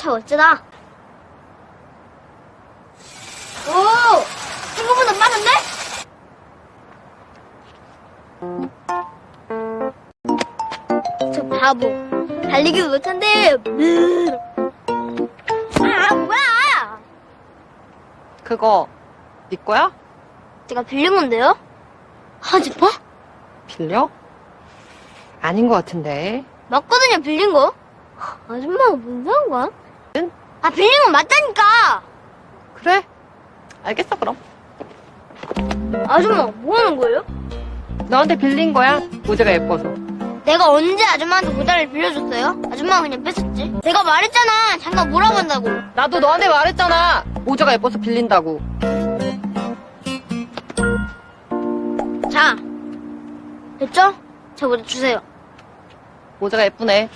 차 어쩌다. 오! 생각보다 빠른데? 저 바보. 달리기도 못한대. 아, 뭐야! 그거 네 거야? 제가 빌린 건데요? 하지 마? 빌려? 아닌 것 같은데. 맞거든요, 빌린 거. 아줌마가 뭔 상관? 응? 아, 빌린 건 맞다니까! 그래? 알겠어 그럼. 아줌마, 뭐 하는 거예요? 너한테 빌린 거야? 모자가 예뻐서. 내가 언제 아줌마한테 모자를 빌려줬어요? 아줌마가 그냥 뺏었지. 내가 말했잖아. 잠깐 몰아본다고. 나도 너한테 말했잖아. 모자가 예뻐서 빌린다고. 자, 됐죠? 저 모자 주세요. 모자가 예쁘네.